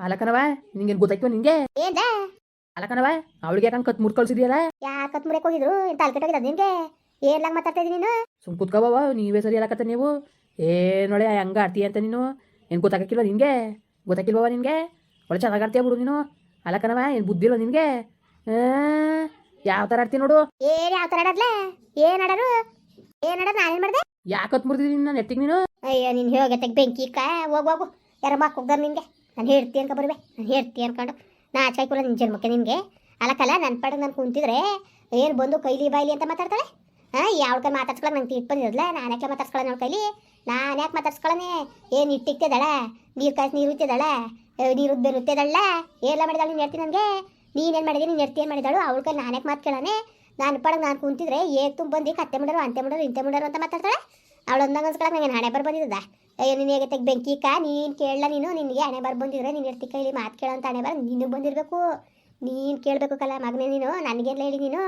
ಅಲಕನವ ನಿಂಗೇನು ಗೊತ್ತಾಯ್ತು ನಿಂಗೆ ಏನ್ದ ಅಲಕನವ ಅವಳಿಗೆ ಯಾಕಂಗ್ ಕತ್ ಮುರ್ ಕಳ್ಸಿದ್ಯಲ್ಲ ಯಾಕೆ ಮುರಿಯಕ್ ಹೋಗಿದ್ರು ಏನು ಹೋಗಿದ ನಿಂಗೆ ಏನ್ಲಾಗ ಮಾತಾಡ್ತಾ ಇದೀನಿ ನೀನು ಸುಮ್ ಕುತ್ಕೋಬವ ನೀವೇ ಸರಿ ಅಲಕತ್ತ ನೀವು ಏನೊಳೆ ಹಂಗ ಆಡ್ತೀಯ ಅಂತ ನೀನು ಏನು ಗೊತ್ತಾಗಕ್ಕಿಲ್ವ ಗೊತ್ತಾಕಿಲ್ಲ ಗೊತ್ತಾಗಿಲ್ವವ ನಿನಗೆ ಒಳ್ಳೆ ಚೆನ್ನಾಗಿ ಆಡ್ತೀಯ ಬಿಡು ನೀನು ಅಲಕನವ ಏನು ಬುದ್ಧಿ ಇಲ್ವ ನಿನಗೆ ಯಾವ ತರ ಆಡ್ತೀಯ ನೋಡು. ಏನ್ ಯಾವ ತರ ಆಡದ್ಲ? ಏನ್ ಆಡರು ಏನ್ ಆಡೋದು ನಾನೇನ್ ಮಾಡ್ದೆ? ಯಾಕೆ ಕತ್ ಮುರಿದಿದ್ದೀನಿ ನಾನು ನೆಟ್ಟಿಗೆ ನೀನು? ಅಯ್ಯೋ ನೀನು ಹೋಗತ್ತೆ ಬೆಂಕಿ ಕಾ ಹೋಗು ಹೋಗು. ಯಾರ ಮಾಕ್ ಹೋಗ್ದಾರ ನಿನ್ಗೆ ನಾನು ಹೇಳ್ತಿ ಅನ್ಕೊ ಬರುವೆ ನಾನು ಹೇಳ್ತಿ ಅನ್ಕೊಂಡು. ನಾ ಆಚೆ ಕೂಡ ನಿನ್ ಜನ್ಮಕ್ಕೆ ನಿನ್ಗೆ. ಅಲ್ಲಕ್ಕಲ್ಲ ನನ್ನ ಪಾಡಿಗೆ ನಾನು ಕುಂತಿದ್ರೆ ಏನು ಬಂದು ಕೈಲಿ ಬಾಯ್ಲಿ ಅಂತ ಮಾತಾಡ್ತಾಳೆ? ಹಾಂ ಯಾವ ಮಾತಾಡ್ಸ್ಕೊಳ್ಳೋ ನಂಗೆ ತಿಟ್ಟು ಬಂದಿರಲ್ಲ ನಾನು ಯಾಕೆ ಮಾತಾಡ್ಸ್ಕೊಳ್ಳೋ ನನ್ನ ಕೈಲಿ? ನಾನು ಯಾಕೆ ಮಾತಾಡ್ಸ್ಕೊಳ್ಳನೆ ಏನು ಇಟ್ಟಿಕ್ತಿದ್ದಾಳೆ ನೀರು ಕಾಯ್ಸಿ ನೀರು ಉತ್ತಿದ್ದಾಳ ನೀರು ಉದ್ದ ಉತ್ತಿದ್ದಾಳ ಎಲ್ಲ ಮಾಡಿದಾಳೆ ನೀನು ಹೇಳ್ತೀನಿ ನನಗೆ? ನೀನೇನು ಮಾಡಿದೆ? ನೀನು ಹೆರ್ತಿ ಏನು ಮಾಡಿದಾಳು? ಅವಳ ಕೈ ನಾನೇ ಮಾತು ನಾನು ಪಾಡಿಗೆ ನಾನು ಕುಂತಿದ್ರೆ ಏಕ್ ತುಂಬ ಬಂದು, ಕತ್ತೆ ಮಾಡೋರು, ಅಂತೆ ಮಾಡೋರು, ಇಂತೆ ಮಾಡೋರು ಅಂತ ಮಾತಾಡ್ತಾಳೆ. ಅವಳು ಅಂದಾಗ ಅನ್ಸ್ಕೊಳಕ್ ನನಗೆ ಹಣೆ ಬರ್ ಬಂದಿದ್ದ. ಅಯ್ಯೋ, ನೀನು ಹೇಗೆ ತೆಗ್ ಬೆಂಕಿ, ಕಾ, ನೀನು ಕೇಳಲ್ಲ ನೀನು, ನಿನಗೆ ಹಣೆ ಬರ್ ಬಂದಿದ್ರೆ ನೀನು ಎರ್ತಿ ಕೈಲಿ ಮಾತು ಕೇಳೋ ಅಂತ ಹಣೆ ಬರ ನಿನಗೆ ಬಂದಿರಬೇಕು. ನೀನು ಕೇಳಬೇಕು ಕಲ ಮಗನೇ ನೀನು ನನಗೆಲ್ಲ ಹೇಳಿ ನೀನು?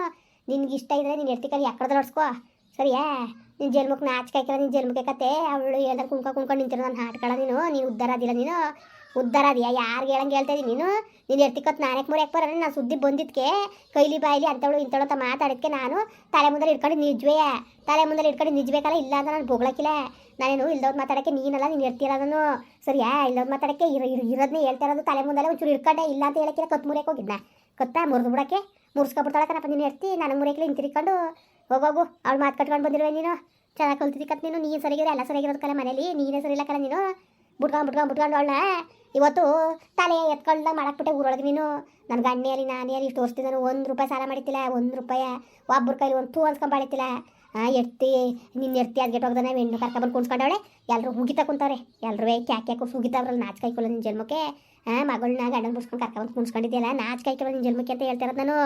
ನಿನ್ಗೆ ಇಷ್ಟ ಇದ್ರೆ ನೀನು ಹೆರ್ತಿ ಕೈಲಿ ಯಾಕಡೆ ಹೊಡ್ಸ್ಕೋ? ಸರಿಯಾ? ನಿನ್ನ ಜನ್ಮಕ್ಕೆ ನಾಚಿಕೆ ಹಾಕಿಲ್ಲ ನಿನ್ನ ಜನ್ಮಕ್ಕೆ ಕತೆ? ಅವಳು ಹೇಳ್ದಂಗೆ ಕುಂಕ ಕುಣ್ಕೊಂಡು ನಿಂತಿರೋ ನಾನು ಹಾಟ್ಕೊಳ್ಳ ನೀನು ನೀನು ಉದ್ದಾರ ಆದಿಲ್ಲ ನೀನು. ಉದ್ಧಾರ ಅದೀಯ? ಯಾರು ಹೇಳಂಗೆ ಹೇಳ್ತಾ ನೀನು? ನೀನು ಎಡ್ತಿಕತ್ ನಾಲ್ಕು ಮೂರು ಯಾಕೆ ಬರೋಣ ನಾನು ಸುದ್ದಿ ಬಂದಿದ್ದಕ್ಕೆ ಕೈಲಿ ಬಾಯಿಲಿ ಅಂತವಳು ಇಂಥವಳು ಅಂತ ಮಾತಾಡಿದ್ಕೆ ನಾನು. ತಲೆ ಮುಂದೆ ಇಟ್ಕೊಂಡು ನಿಜವೇ. ತಲೆ ಮುಂದೆ ಇಟ್ಕೊಂಡು ನಿಜ್ಬೇಕಲ್ಲ, ಇಲ್ಲ ಅಂತ ನಾನು ಬೋಗ್ಲಕ್ಕಿಲ್ಲ ನಾನೇನು ಇಲ್ದವ್ರು ಮಾತಾಡೋಕ್ಕೆ ನೀನಲ್ಲ, ನೀನು ಇರ್ತಿರೋದನ್ನು ಸರಿಯಾ? ಇಲ್ದವ್ರು ಮಾತಾಡೋಕ್ಕೆ ಇರೋ ಇರೋ ಇರೋದನ್ನೇ ಹೇಳ್ತಾ ಇರೋದು. ತಲೆ ಮುಂದೆ ಒಂಚೂರು ಇಟ್ಕೊಂಡೆ ಇಲ್ಲ ಅಂತ ಹೇಳಕ್ಕಿಲ್ಲ ಕತ್ ಮುರಿಯಕ್ಕೆ ಹೋಗಿದ್ನ? ಕತ್ತ? ಮುರಿದು ಬಿಡೋಕ್ಕೆ ಮುರ್ಸ್ಕೊಬಿಡ್ತಾಳೆ ಕಣಪ್ಪ ನೀನು ಇರ್ತಿ ನಾನು ಮುರಿಯಕ್ಕೆ ಹಿಂತಿರ್ಕೊಂಡು ಹೋಗೋಗು. ಅವ್ಳು ಮಾತು ಕಟ್ಕೊಂಡು ಬಂದಿರುವೆ ನೀನು. ಚೆನ್ನಾಗಿ ಕಲ್ತಿದ್ದಕ್ಕತ್ ನೀನು. ನೀನು ಸರಿಗಿರೋ ಎಲ್ಲ ಸರಿಯಾಗಿರೋದು ಕಲ ಮನೇಲಿ. ನೀನೇ ಸರಿ ಇಲ್ಲ ಕಲ ನೀನು. ಬಿಟ್ಕೊಂಡು ಬಿಟ್ಕೊಂಡು ಬಿಟ್ಕೊಂಡು ಇವತ್ತು ತಲೆ ಎತ್ಕೊಂಡಾಗ ಮಾಡಾಕ್ಬಿಟ್ಟೆ ಊರೊಳಗೆ ನೀನು. ನನ್ನ ಗಣ್ಣಿಯಲ್ಲಿ ನಾನೇ ಇಷ್ಟು ವರ್ಷದಿಂದ ನಾನು. ಒಂದು ರೂಪಾಯಿ ಸಾಲ ಮಾಡಿತ್ತಿಲ್ಲ, ಒಂದು ರೂಪಾಯಿ ಒಬ್ಬರ ಕೈಲಿ ಒಂದು ತೂ ಅನ್ಸ್ಕೊಂಬಾಳಿತ್ತಿಲ್ಲ ಹಾಂ ಎತ್ತಿ ನಿನ್ನ ಎತ್ತಿ ಅದು ಹೋಗ್ದಾನೆ ಹೆಣ್ಣು ಕರ್ಕೊಂಡು ಕುಣ್ಸ್ಕೊಂಡವಳೆ ಎಲ್ಲರೂ ಹುಗಿತಾ ಕುಂತವ್ರೆ. ಎಲ್ಲರೂ ಕ್ಯಾಕ್, ಕ್ಯಾಕು ಹುಗಿತಾವ್ರಲ್ಲ ನಾಚ್ ಕಾಯ್ಕೊಳ್ಳೋ ನಿನ್ನ ಜನ್ಮಕ್ಕೆ? ಹಾಂ ಮಗಳನ್ನ ಗಂಡನ ಬಿಡ್ಸ್ಕೊಂಡು ಕುಣ್ಸ್ಕೊಂಡಿದ್ಯಲ್ಲ ನಾಚ್ ಕಾಯ್ಕೊಳ್ಳೋ ನಿನ್ನ ಜನ್ಮಕ್ಕೆ ಅಂತ ಹೇಳ್ತಿರೋದು ನಾನು.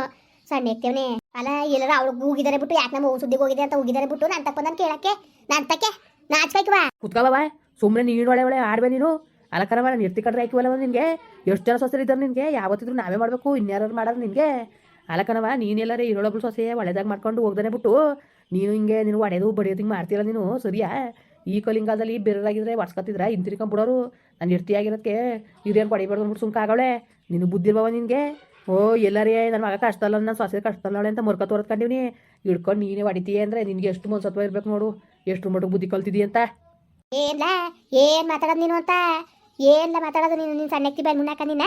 ಸಣ್ಣ ಎತ್ತೇವನೆ ಅಲ್ಲ, ಎಲ್ಲರೂ ಅವಳು ಹೋಗಿದ್ದಾರೆ ಬಿಟ್ಟು ಯಾಕೆ ನಮ್ಮ ಸುದ್ದಿಗೆ ಹೋಗಿದೆ ಅಂತ ಹೋಗಿದ್ದಾರೆ ಬಿಟ್ಟು ನಾನು ತಕ್ಕ ನಾನು ಕೇಳಕ್ಕೆ, ನಾನು ತಕ್ಕೆ ನಾಚ್ ಕಾಯ್ಕವಾ ಕುತ್ಕೋಬವ ಸುಮ್ಮನೆ ನೀನು ಒಳೆ ಒಳೆ ಆಡ್ಬೇ ನೀನು? ಅಲಕನವ ನಾನು ನಿರ್ತಿ ಕಡ್ರೆ ಹಾಕಿವಲ್ಲವ ನಿನಗೆ? ಎಷ್ಟು ಜನ ಸೊಸೆ ಇದ್ದಾರೆ ನಿನಗೆ? ಯಾವತ್ತಿದ್ರು ನಾವೇ ಮಾಡಬೇಕು ಇನ್ಯಾರು ಮಾಡೋರು ನಿನಗೆ? ಅಲಕನವ ನೀನೆಲ್ಲರೇ ಇರೋಳೊಬ್ಳು ಸೊಸೆ ಒಳ್ಳೆದಾಗ ಮಾಡ್ಕೊಂಡು ಹೋಗ್ದಾನೆ ಬಿಟ್ಟು, ನೀನು ಹಿಂಗೆ ನೀನು ಒಡೆದು ಬಡಿಯೋದು ಹಿಂಗೆ ಮಾಡ್ತೀರ ನೀನು, ಸರಿಯಾ? ಈ ಕಲಿಂಗಾಲದಲ್ಲಿ ಬೇರೆಯವರಾಗಿದ್ರೆ ಒಡ್ಸ್ಕೊತಿದ್ರ ಹಿಂತಿರ್ಕೊಂಬಿಡೋರು ನಾನು ಇರ್ತಿ ಆಗಿರೋದಕ್ಕೆ ಹಿರಿಯರು ಬಡಿಬಾರ್ದು ಅಂದ್ಬಿಟ್ಟು ಸುಮ್ಕ ಆಗವಳೆ. ನೀನು ಬುದ್ಧಿ ಬವ ನಿನಗೆ? ಓ, ಎಲ್ಲರೇ ನನ್ನ ಮಗ ಕಷ್ಟ ಅಲ್ಲ ನನ್ನ ಸೊಸೆ ಕಷ್ಟ ಅಲ್ಲವಳೆ ಅಂತ ಮುರ್ಕ ತೋರ್ಸ್ಕೊಂಡಿವ್ನಿ ಹಿಡ್ಕೊಂಡು ನೀನೇ ಹೊಡಿತೀಯ ಅಂದರೆ ನಿನಗೆ ಎಷ್ಟು ಮನ್ಸತ್ವ ಇರಬೇಕು ನೋಡು. ಎಷ್ಟು ಮಟ್ಟಿಗೆ ಬುದ್ಧಿ ಕಲ್ತಿದ್ದೀಯ ಅಂತ. ಏನ್ಲ? ಏನ್ ಮಾತಾಡೋದು ನೀನು ಅಂತ? ಏನ್ಲ ಮಾತಾಡೋದು ನೀನು? ನಿನ್ನ ಸಣ್ಣಕ್ಕಿ ಬಂದು ಮುನ್ನಾಕ ನಿನ್ನ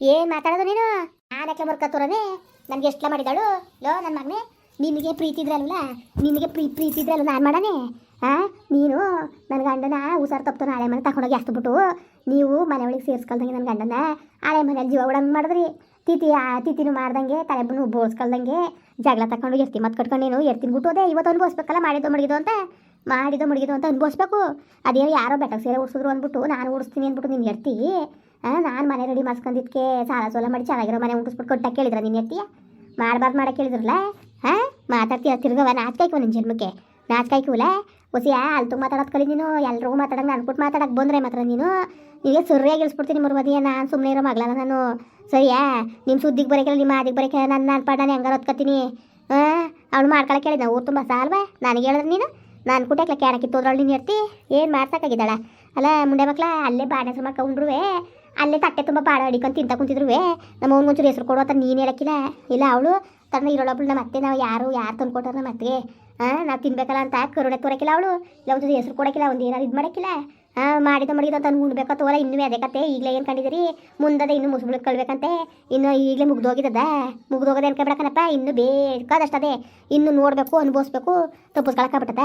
ಏನ್ ಮಾತಾಡೋದು ನೀನು? ನಾನಕ್ಕೆ ಮರ್ಕತ್ತೋರನೆ ನನಗೆ ಎಷ್ಟಲ ಮಾಡಿದಾಳು ಲೋ ನನ್ನ ಮಗನೇ ನಿನಗೆ ಪ್ರೀತಿ ಇದ್ರಲ್ವಲ್ಲ ನಿನಗೆ ಪ್ರೀ ಪ್ರೀತಿ ಇದ್ರಲ್ಲ ನಾನು ಮಾಡಾನೆ? ಹಾಂ ನೀನು ನನ್ನ ಗಂಡನ ಹುಷಾರು ತಪ್ಪು ನಾಳೆ ಮನೆ ತಗೊಂಡೋಗಿ ಬಿಟ್ಟು ನೀವು ಮನೆ ಒಳಗೆ ಸೇರಿಸ್ಕೊಳ್ದಂಗೆ ನನ್ನ ಗಂಡನ ಹಳೆ ಮನೇಲಿ ಜೀವ ಉಡಂಗೆ ಮಾಡಿದ್ರಿ. ತಿತಿ ಆ, ತಿಥಿನೂ ಮಾಡ್ದಂಗೆ ತಲೆಬನ್ನು ಬೋಸ್ಕಲ್ದಂಗೆ ಜಗಳ ತಗೊಂಡು ಎರ್ತಿ ಮತ್ತೆ ಕಟ್ಕೊಂಡೇನು ಎರ್ತಿನ ಅದೇ ಇವತ್ತು ಬೋಸ್ಬೇಕಲ್ಲ, ಮಾಡಿದ್ದು ಮಡಗಿದ್ದು ಅಂತ? ಮಾಡಿದ್ದು ಮಡಗಿದ್ದು ಅಂತ ಅನ್ಬೋಸ್ಬೇಕು ಅದೇ ಯಾರೋ ಬೆಟ್ಟಕ್ಕೆ ಸೇರೆ ಉಡ್ಸಿದ್ರು ಅಂದ್ಬಿಟ್ಟು, ನಾನು ಉಡಿಸ್ತೀನಿ ಅಂದ್ಬಿಟ್ಟು ನಿನ್ನ ಎರ್ತಿ ನಾನು ಮನೆ ರೆಡಿ ಮಾಡ್ಸ್ಕೊಂಡಿದ್ಕೆ ಸಾಲ ಸೋಲ ಮಾಡಿ ಚೆನ್ನಾಗಿರೋ ಮನೆ ಉಂಟಿಸ್ಬಿಟ್ಟು ಕೊಟ್ಟ ಕೇಳಿದ್ರ ನೀನು ಎರ್ತಿಯ ಮಾಡಬಾರ್ದು ಮಾಡಕ್ಕೆ ಕೇಳಿದ್ರಲ್ಲ ಹಾಂ ಮಾತಾಡ್ತೀಯ, ತಿರ್ಗವ ನಾಚ್ಕಾಯ್ಕವ ನಿನ್ನ ಜನ್ಮಕ್ಕೆ ನಾಚ್ಕಾಯ್ಕವಲ್ಲ ಹೊಸಿಯ ಅಲ್ತು ಮಾತಾಡೋದು ಕಲಿ ನೀನು, ಎಲ್ರಿಗೂ ಮಾತಾಡಂಗೆ ಅಂದ್ಬಿಟ್ಟು ಮಾತಾಡಕ್ಕೆ ಬಂದ್ರೆ ಮಾತ್ರ ನೀನು. ನಿಮಗೆ ಸರಿಯಾಗಿ ಇಳಿಸ್ಬಿಡ್ತೀನಿ ಮರುಮದಿಯ ನಾನು ಸುಮ್ಮನೆ ಇರೋ ಮಗಳಲ್ಲ ನಾನು. ಸರಿಯಾ? ನಿಮ್ಮ ಸುದ್ದಿಗೆ ಬರೋಕಿಲ್ಲ ನಿಮ್ಮ ಆದಿಗೆ ಬರೋಕಿಲ್ಲ ನನ್ನ ನಾನು ಪಾಡ ನಾನು ಹೆಂಗಾರ ಹೊತ್ಕೊತೀನಿ. ಹಾಂ ಅವಳು ಮಾಡ್ಕೊಳಕ್ಕೆ ಹೇಳಿದ್ನ, ಊರು ತುಂಬ ಸಾಲ್ವಾ? ನನಗೆ ಹೇಳಿದ್ರೆ ನೀನು? ನಾನು ಕುಟಕ್ಲ ಕ್ಯಾಡಕ್ಕಿತ್ತು ಹೋದ್ರಳು ನೀನು ಇರ್ತಿ ಏನು ಮಾಡ್ಸಕ್ಕಾಗಿದ್ದಾಳ ಅಲ್ಲ, ಮುಂಡೆ ಮಕ್ಳ, ಅಲ್ಲೇ ಬಾಡ ಸಮ ಮಾಡ್ಕೊಂಡ್ರುವೆ ಅಲ್ಲೇ ತಟ್ಟೆ ತುಂಬ ಬಾಡ ಅಡಿಕೊಂಡು ತಿಂತ ಕುಂತಿದ್ರುವೆ. ನಮ್ಮ ಒಂಚೂರು ಹೆಸರು ಕೊಡು ಅಂತ ನೀನು ಹೇಳಕ್ಕಿಲ್ಲ. ಇಲ್ಲ, ಅವಳು ತನ್ನ ಇರೋಳೊಬ್ಳು ನಮ್ಮ ಅತ್ತೆ, ನಾವು ಯಾರು ಯಾರು ತಂದು ಕೊಟ್ಟಾರ ಮತ್ತೆ ಹಾಂ ನಾವು ತಿನ್ಬೇಕಲ್ಲ ಅಂತ ಕರುಣೆ ತೋರಕ್ಕಿಲ್ಲ ಅವಳು. ಇಲ್ಲ, ಒಂಚೂರು ಹೆಸರು ಕೊಡಕ್ಕಿಲ್ಲ ಒಂದು ಏನಾರು ಇದು ಮಾಡಕ್ಕಿಲ್ಲ ಮಾಡಿದ ಮಾಡಿದ ಅಂತ ಉಣ್ಬೇಕ ತೋರ ಇನ್ನೂ ಅದೇ ಕತೆ. ಈಗಲೇ ಏನು ಕಂಡಿದ್ದೀರಿ? ಮುಂದದೆ ಇನ್ನು ಮುಸುಬಳಕ್ಕೆ ಕಳ್ಬೇಕಂತೆ. ಇನ್ನು ಈಗಲೇ ಮುಗ್ದೋಗಿದ್ದದ ಮುಗ್ದೋಗೋದು ಅನ್ಕೊಬೇಡಕನಪ್ಪ ಇನ್ನು ಬೇಕಾದಷ್ಟು ಅದೇ ಇನ್ನು ನೋಡಬೇಕು, ಅನುಭವಿಸ್ಬೇಕು. ತಪ್ಪಿಸ್ಕೊಳಕಾಗ್ಬಿಟ್ಟದ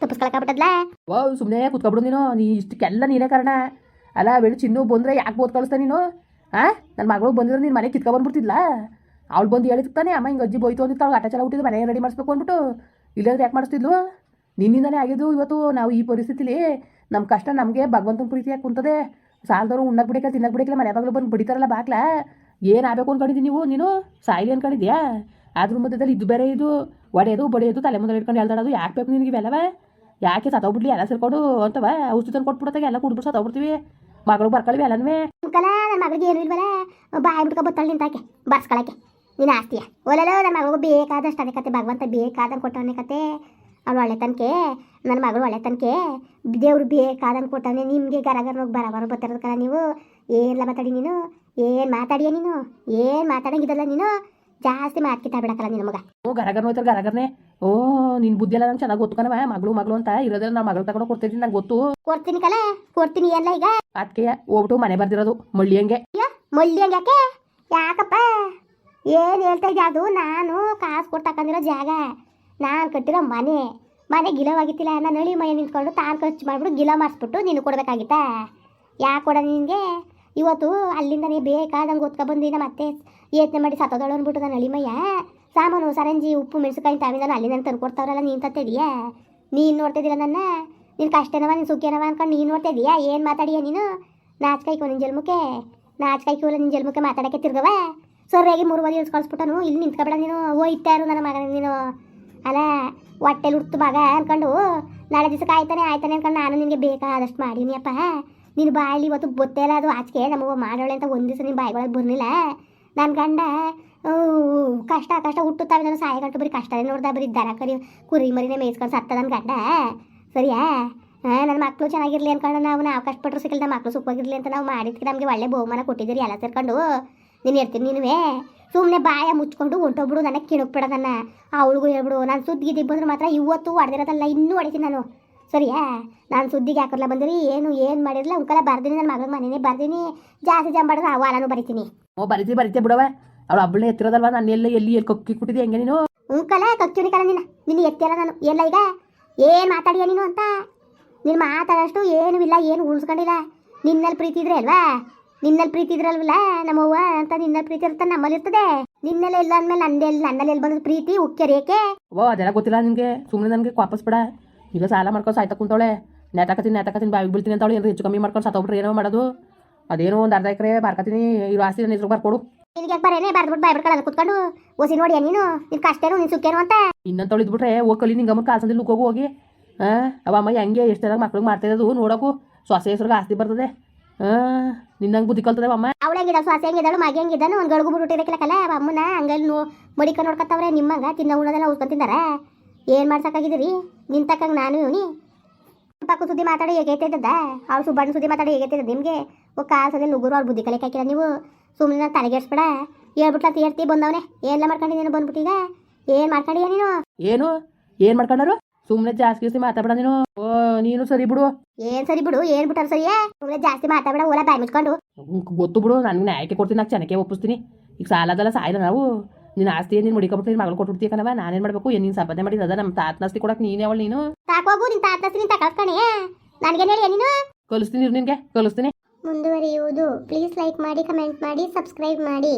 ತಪ್ಪಿಸ್ಕೊಳಕಾಗ್ಬಿಟ್ಟದ್ಲ ವಾ ಸುಮ್ಮನೆ ಕುತ್ಕೊಬಿಡು ನೀನು. ನೀ ಇಷ್ಟಕ್ಕೆಲ್ಲ ನೀನೇ ಕಾರಣ. ಅಲ್ಲ ಬೆಳಿ ಚಿನ್ನು ಬಂದರೆ ಯಾಕೆ ಬೋದ್ ಕಳಿಸ್ತಾ ನೀನು? ಹಾಂ ನನ್ನ ಮಗಳು ಬಂದಿದ್ರೆ ನೀನು ಮನೆ ಕಿತ್ಕೊಬಂದ್ಬಿಡ್ತಿದ್ಲ ಅವಳು ಬಂದು ಹೇಳಿರ್ತಾನೆ ಅಮ್ಮ ಹಿಂಗೆ ಅಜ್ಜಿ ಬೋಯ್ತು ಅಂದಿತ್ತು ಅವ್ಳು ಆಟ ಹುಟ್ಟಿದ್ದು ಮನೆ ರೆಡಿ ಮಾಡಿಸ್ಬೇಕು ಅಂದ್ಬಿಟ್ಟು. ಇಲ್ಲಾಂದ್ರೆ ಯಾಕೆ ಮಾಡಿಸ್ತಿದ್ಲು? ನಿನ್ನಿಂದನೇ ಆಗಿದ್ದು ಇವತ್ತು ನಾವು ಈ ಪರಿಸ್ಥಿತಿಲಿ ನಮ್ಮ ಕಷ್ಟ ನಮಗೆ ಭಗವಂತನ ಪ್ರೀತಿಯಾಗಿ ಕುಂತದೆ. ಸಾಲದವರು ಉಣ್ಣಕ್ಕೆ ಬಿಡಕ್ಕೆ ತಿನ್ನಕ್ಕೆ ಬಿಡಕ್ಕೆ ಮನೆ ಬಾಗಿಲು ಬಂದು ಬಿಡಿತಾರಲ್ಲ ಬಾಕ್ಲ. ಏನಾಗಬೇಕು ಆಗಬೇಕು ಅನ್ಕೊಂಡಿದ್ದೀನಿ ನೀವು? ನೀನು ಸಾಯಿಲಿ ಅನ್ಕೊಂಡಿದ್ಯಾ? ಅದ್ರ ಮಧ್ಯದಲ್ಲಿ ಇದು ಬೇರೆ ಇದು ಒಡೆಯೋದು ಬಡಿಯೋದು ತಲೆ ಮುಂದೆ ಇಟ್ಕೊಂಡು ಎಲ್ದಾಡೋದು ಯಾಕೆ ಬೇಕು ನಿನಗೆ ಇವೆಲ್ಲವ ಯಾಕೆ ಸತ್ತೋಗ್ಬಿಡ್ಲಿ ಎಲ್ಲ ಸೇರ್ಕೊಂಡು ಅಂತವ? ಔಷಧಿ ತಂದು ಕೊಟ್ಬಿಡ್ತಾಗ ಎಲ್ಲ ಕುಡ್ಬಿಟ್ಟು ಸತ್ತೋಗ್ಬಿಡ್ತೀವಿ ಮಗಳು ಬರ್ಕೊಳ್ಳಿ ಎಲ್ಲನೂ ಕಲ ನನ್ನ ಮಗಳಿಗೆ ಏನು ಇಲ್ವಲ್ಲ? ಬಾಯಿ ಬಿಟ್ಕೊ ಬತ್ತಾಳೆ ನಿಂತಾಕೆ, ಬರ್ಸ್ಕೊಳಕ್ಕೆ. ನೀನು ಆಸ್ತಿಯ? ಒಲೆಲ್ಲ ನನ್ನ ಮಗಳಿಗೆ ಬೇಕಾದಷ್ಟು ಅದೇ ಕತೆ ಭಗವಂತ ಬೇಕಾದಂಗೆ ಕೊಟ್ಟವನೇ ಕತೆ. ಅವಳು ಒಳ್ಳೆ ತನಕೆ ನನ್ನ ಮಗಳು ಒಳ್ಳೆ ತನಕೆ ದೇವ್ರು ಬೇಕಾದಂಗೆ ಕೊಟ್ಟಾನೆ ನಿಮಗೆ ಗರಗರ ಹೋಗಿ ಬರ ಬರ ಬರ್ತಿರೋದಕ್ಕಲ್ಲ ನೀವು? ಏನೆಲ್ಲ ಮಾತಾಡಿ ನೀನು? ಏನು ಮಾತಾಡಿಯ ನೀನು? ಏನು ಮಾತಾಡಂಗಿದ್ದಲ್ಲ ನೀನು? ಜಾಸ್ತಿ ಮಾತ್ಕಿತಾ ಬಿಡಕಲ್ಲ ನಿನ್ನ ಮಗ. ಓ ಗರಗರ ಹೋಯ್ತಾರೆ ಗರಗರನೇ? ಓ ನಿನ್ ಬುದ್ಧಿ ಎಲ್ಲ ನಂಗೆ ಚೆನ್ನಾಗಿ ಗೊತ್ತು ಕಣವ ಮಗಳು ಮಗಳು ಅಂತ. ಇರೋದ್ರೆ ನಾ ಮಗಳು ತಗೊಂಡು ಕೊಡ್ತಿದ್ದೀನಿ ನಂಗೆ ಗೊತ್ತು. ಕೊಡ್ತೀನಿ ಕಲ ಕೊಡ್ತೀನಿ ಎಲ್ಲ ಈಗ? ಅದಕ್ಕೆ ಹೋಗ್ಬಿಟ್ಟು ಮನೆ ಬರ್ದಿರೋದು ಮಳ್ಳಿ ಹಂಗೆ. ಮಲ್ಲಿ ಯಾಕೆ? ಯಾಕಪ್ಪ? ಏನು ಹೇಳ್ತಾ ಇದ್ದೆ ಅದು? ನಾನು ಕಾಸು ಕೊಟ್ಟು ಜಾಗ. ನಾನು ಕಟ್ಟಿರೋ ಮನೆ. ಮನೆ ಗಿಲವಾಗಿತ್ತಿಲ್ಲ ನಾನು ನಳಿ ಮನೆ ನಿಂತ್ಕೊಂಡು ತಾನು ಖರ್ಚು ಮಾಡಿಬಿಟ್ಟು ಗಿಲ ಮಾಡಿಸ್ಬಿಟ್ಟು ನೀನು ಕೊಡಬೇಕಾಗಿತ್ತಾ? ಯಾಕೆ ಕೊಡ ನಿನಗೆ? ಇವತ್ತು ಅಲ್ಲಿಂದ ಅಲ್ಲಿಂದನೇ ಬೇಕಾದಂಗೆ ಓದ್ಕೊ ಬಂದಿನ ಮತ್ತೆ ಯೋಚನೆ ಮಾಡಿ ಸತ್ತೋದಳು ಅಂದ್ಬಿಟ್ಟು ನಾನು ಅಳಿಮಯ್ಯ ಸಾಮಾನು, ಸರಂಜಿ, ಉಪ್ಪು ಮೆಣಸುಕಾಯಿ ತಾವಿಂದ ಅಲ್ಲಿಂದ ತಂದು ಕೊಡ್ತಾವ್ರಲ್ಲ ನೀನು ತತ್ತಿದೀಯಾ ನೀನು ನೋಡ್ತಿದ್ದೀರ ನನ್ನ? ನೀನು ಕಷ್ಟನವ, ನೀನು ಸುಖೇನವ ಅನ್ಕೊಂಡು ನೀನು ನೋಡ್ತಾ ಇದೀಯಾ ಏನು ಮಾತಾಡಿಯ ನೀನು? ನಾಚ್ಕಾಯ್ಕೊ ನಿನ್ನ ಜಲ್ಮುಖೆ. ನಾಚ್ಕಾಯ್ಕೋ ನಿನ್ನ ಜಲ್ಮುಖೆ ಮಾತಾಡಕ್ಕೆ ತಿರ್ಗವ. ಸೊರ್ರೆಗೆ ಮೂರು ಬದಿ ಇಳಿಸ್ಕೊಳ್ಸ್ಬಿಟ್ಟನು ಇಲ್ಲಿ ನಿಂತ್ಕೊಬೇಡ ನೀನು. ಹೋಯ್ತಾರು ನನ್ನ ಮಗನ ನೀನು. ಅಲ್ಲ, ಹೊಟ್ಟೆಲಿ ಹುಡ್ತು ಮಗ ಅನ್ಕೊಂಡು ನಾಳೆ ದಿವಸ ಆಯ್ತಾನೆ ಆಯ್ತಾನೆ ಅನ್ಕೊಂಡು ನಾನು ನಿನಗೆ ಬೇಕಾದಷ್ಟು ಮಾಡೀನಿ ಅಪ್ಪ. ನೀನು ಬಾಯಲ್ಲಿ ಇವತ್ತು ಗೊತ್ತೇ ಅದು ಆಚೆಗೆ ನಮಗೆ ಮಾಡೋಳೆ ಅಂತ ಒಂದು ದಿವಸ ನಿನ್ನ ಬಾಯಿಗೊಳಗೆ ಬರ್ಲಿಲ್ಲ. ನನ್ನ ಗಂಡ ಕಷ್ಟ ಕಷ್ಟ ಹುಟ್ಟುತ್ತಾವೆ ನಾನು ಸಾಯ ಗಂಟು ಬರೀ ಕಷ್ಟನೇ ನೋಡ್ದೆ, ಬರೀ ದರ ಕರಿ, ಕುರಿ ಮರಿನೇ ಮೇಯಿಸ್ಕೊಂಡು ಸತ್ತ ನನ್ನ ಗಂಡ. ಸರಿಯಾ? ಹಾಂ ನನ್ನ ಮಕ್ಕಳು ಚೆನ್ನಾಗಿರಲಿ ಅನ್ಕೊಂಡು ನಾವು ನಾವು ಕಷ್ಟಪಟ್ಟರು ಸಿಕ್ಕಲ್ದ ಮಕ್ಕಳು ಸುಖವಾಗಿರಲಿ ಅಂತ ನಾವು ಮಾಡಿದ್ಕೆ ನಮಗೆ ಒಳ್ಳೆ ಬಹುಮಾನ ಕೊಟ್ಟಿದ್ದೀರಿ ಎಲ್ಲ ಸೇರ್ಕೊಂಡು. ನೀನು ಇರ್ತೀನಿ ನೀನುವೇ. ಸುಮ್ಮನೆ ಬಾಯ ಮುಚ್ಕೊಂಡು ಹೊಂಟೋಗ್ಬಿಡು ನನಗೆ ಕಿಣಕ್ಬಿಡ ನನ್ನ. ಹುಡುಗು ಹೇಳ್ಬಿಡು ನಾನು ಸುದ್ದಿಗೆ ಬಂದ್ರೆ ಮಾತ್ರ ಇವತ್ತು ಹೊಡೆದಿರೋದಲ್ಲ ಇನ್ನೂ ಹೊಡಿತೀನಿ ನಾನು. ಸರಿಯಾ? ನಾನು ಸುದ್ದಿಗೆ ಹಾಕೋಲ್ಲ ಬಂದಿರಿ ಏನು ಏನು ಮಾಡಿರಲ್ಲ ಉಂಕಲ ಬರ್ದಿನಿ ನನ್ನ ಮಗಳ ಮನೇನೆ ಬರ್ದಿನಿ. ಜಾಸ್ತಿ ಜಂಬಾಡಿದ್ರೆ ಆ ವಾರನೂ ಬರಿತೀನಿ. ಓ ಬರಿತಿ ಬರಿತಿ ಬಿಡವ ಅವಳು ಹಬ್ಬಳೇ ಎತ್ತಿರೋದಲ್ವಾ ನಾನು ಎಲ್ಲ ಎಲ್ಲಿ ಎಲ್ಲಿ ಕೊಕ್ಕಿ ಕುಟ್ಟಿದೆ ಹೆಂಗೆ ನೀನು? ಉಂಕಲ ಕಕ್ಕಿಣಿ ಕಲ ನಿನ್ನ ನಿನ್ನ ಎತ್ತಿಲ್ಲ ನಾನು. ಎಲ್ಲ ಈಗ? ಏನು ಮಾತಾಡಿಯ ನೀನು ಅಂತ? ನೀನು ಮಾತಾಡೋಷ್ಟು ಏನೂ ಇಲ್ಲ ಏನು ಉಳಿಸ್ಕೊಂಡಿಲ್ಲ. ನಿನ್ನಲ್ಲಿ ಪ್ರೀತಿ ಇದ್ರೆ ಅಲ್ವಾ? ನಿನ್ನಲ್ಲಿ ಪ್ರೀತಿ ಇದ್ರಲ್ವಲ್ಲ ನಮ್ಮವ್ವ ಅಂತ ನಿನ್ನಲ್ಲಿ ಪ್ರೀತಿ ಇರ್ತಾನೆ ನಮ್ಮಲ್ಲಿ ಇರ್ತದೆ. ನಿನ್ನೆಲ್ಲ ಇಲ್ಲ ಅಂದ್ಮೇಲೆ ನಂದೆಲ್ಲಿ ನನ್ನಲ್ಲಿ ಎಲ್ಲಿ ಬಂದ ಪ್ರೀತಿ ಉಕ್ಕೆ ರೇಖೆ ಓ ಅದೆಲ್ಲ ಗೊತ್ತಿಲ್ಲ ನಿನಗೆ. ಸುಮ್ಮನೆ ನನಗೆ ವಾಪಸ್ ಬಿಡ. ಈಗ ಸಾಲ ಮಾಡ್ಕೊಂಡು ಸಾಯ್ತಾ ಕುಂತವಳೆ. ನೇತಾಕತೀನಿ ನೇತಾಕತೀನಿ ಬಾವಿಗೆ ಬೀಳ್ತೀನಿ ಅಂತವಳು. ಏನು ಹೆಚ್ಚು ಕಮ್ಮಿ ಮಾಡ್ಕೊಂಡು ಸತ್ತೋಗ್ಬಿಟ್ರೆ ಏನೋ ಮಾಡೋದು. ಅದೇನೋ ಒಂದು ಅರ್ಧ ಎಕರೆ ಬಾರ್ಕತೀನಿ ಇರೋ ಆಸ್ತಿ ನನ್ನ ಹೆಸರು ಬರ್ಕೊಡು. ನಿನಗೆ ಬರೇನೆ? ಬರ್ದ್ಬಿಟ್ಟು ಬಾಯ್ ಬಿಡ್ಕೊಳ್ಳೋದು ಕುತ್ಕೊಂಡು. ಓಸಿ ನೋಡಿ ನೀನು? ನಿನ್ ಕಷ್ಟೇನು ನಿನ್ ಸುಖೇನು ಅಂತ? ಇನ್ನೊಂದು ಇದ್ಬಿಟ್ರೆ ಓ ಕಲಿ ನಿಂಗೆ ಅಮ್ಮ ಕಾಲ್ಸಂದಿಲ್ಲ ಲುಕ್ಕೋಗಿ ಹೋಗಿ. ಹಾಂ ಅವ ಅಮ್ಮ ಹೆಂಗೆ ಎಷ್ಟು ಮಕ್ಳಿಗೆ ಮಾಡ್ತಾ ಇರೋದು ನೋಡೋಕು. ಸೊಸೆ ಹೆಸ್ರಿಗೆ ಆಸ್ತಿ ಬರ್ತದೆ. ನಿನ್ನಂಗೆ ಬುದ್ಧಿ ಕಲ್ತದ ಅಮ್ಮ ಅವಳಂಗಿದ ಸ್ವಾಸಿ ಹೆಂಗಿದ್ದಾಳು ಮಗ ಹೆಂಗಿದ್ದಾನು ಒಂದು ಗಳಿಗೂ ಬಿಟ್ಟಿರಕ್ಕಿಲ್ಲಕಲ್ಲ ಅಮ್ಮನ ಹಂಗಲ್ಲಿ ನೋ ಮಡಿಕ ನೋಡ್ಕೊತಾವ್ರೆ ನಿಮ್ಮಂಗ ತಿನ್ನ ಉಣದೆಲ್ಲ ಉಳ್ಕೊಂಡ್ ಏನ್ ಏನು ಮಾಡ್ಸಕ್ಕಾಗಿದ್ದೀರಿ? ನಿನ್ ತಕ್ಕಂಗೆ ನಾನು ಇವನಿ. ಪಕ್ಕ ಸುದ್ದಿ ಮಾತಾಡಿ ಹೇಗೈತೈತದ ಅವ್ಳು ಸುಬ್ಬಣ್ಣ ಸುದ್ದಿ ಮಾತಾಡಿ ಹೇಗೈತದ ನಿಮಗೆ? ಓ ಕಾಸಲ್ಲಿ ನುಗ್ಗುರು ಅವ್ರು ಬುದ್ಧಿ ಕಲಿಕ ಹಾಕಿರ ನೀವು. ಸುಮ್ಮನೆ ನಾನು ತಲೆಗೆಡ್ಸ್ಬೇಡ ಹೇಳ್ಬಿಟ್ಲ ತೀರ್ತಿ ಬಂದವನೆ. ಏನೆಲ್ಲ ನೀನು ಬಂದ್ಬಿಟ್ಟೀಗ ಏನ್ ಮಾಡ್ಕೊಂಡಿಯ ನೀನು? ಏನು? ಏನ್ ಮಾಡ್ಕೊಂಡರು ಸುಮ್ಮನೆ ಜಾಸ್ತಿ ಜಾಸ್ತಿ ಮಾತಾಡ ನೀನು. ಓ ನೀನು ಸರಿ ಬಿಡು. ಏನ್ ಸರಿ ಬಿಡು ಏನ್ ಬಿಟ್ಟಾರ ಸರಿಯೇ? ಸುಮ್ಮನೆ ಜಾಸ್ತಿ ಮಾತಾಡ ಓಲ ಬಾಯ್ ಮುಚ್ಕೊಂಡು. ಗೊತ್ತು ಬಿಡು ನನಗೆ ನ್ಯಾಯಕ್ಕೆ ಕೊಡ್ತೀನಿ ನಾನು ಚೆನ್ನಕ್ಕೆ ಒಪ್ಪಿಸ್ತೀನಿ. ಈಗ ಸಾಲದಲ್ಲ ಸಾಯಿಲ್ಲ ನಾವು. ನಿನ್ನ ಆಸ್ತಿ ನೀನು ಮುಡಿಕೊಬಿಟ್ಟು ನಿನ್ನ ಮಗಳು ಕೊಟ್ಬಿಡ್ತೀಯ ಕಣವ ನಾನೇನು ಮಾಡಬೇಕು? ಏನು ನೀನು ಸಂಪಾದನೆ ಮಾಡಿದ ಅದ? ನಮ್ಮ ತಾತನಾಸ್ತಿ ಕೊಡಕ್ಕೆ ನೀನೇ ಅವಳು ನೀನು. ಸಾಕೋಗು ನಿನ್ ತಾತಸ್ತಿ ನಿನ್ ತಕಳ್ಸ್ಕಣೆ ನನಗೇನು ಹೇಳಿ ನೀನು? ಕಲಿಸ್ತೀನಿ ನಿನಗೆ ಕಲಿಸ್ತೀನಿ. ಮುಂದುವರಿಯುವುದು. ಪ್ಲೀಸ್ ಲೈಕ್ ಮಾಡಿ ಕಮೆಂಟ್ ಮಾಡಿ ಸಬ್ಸ್ಕ್ರೈಬ್ ಮಾಡಿ.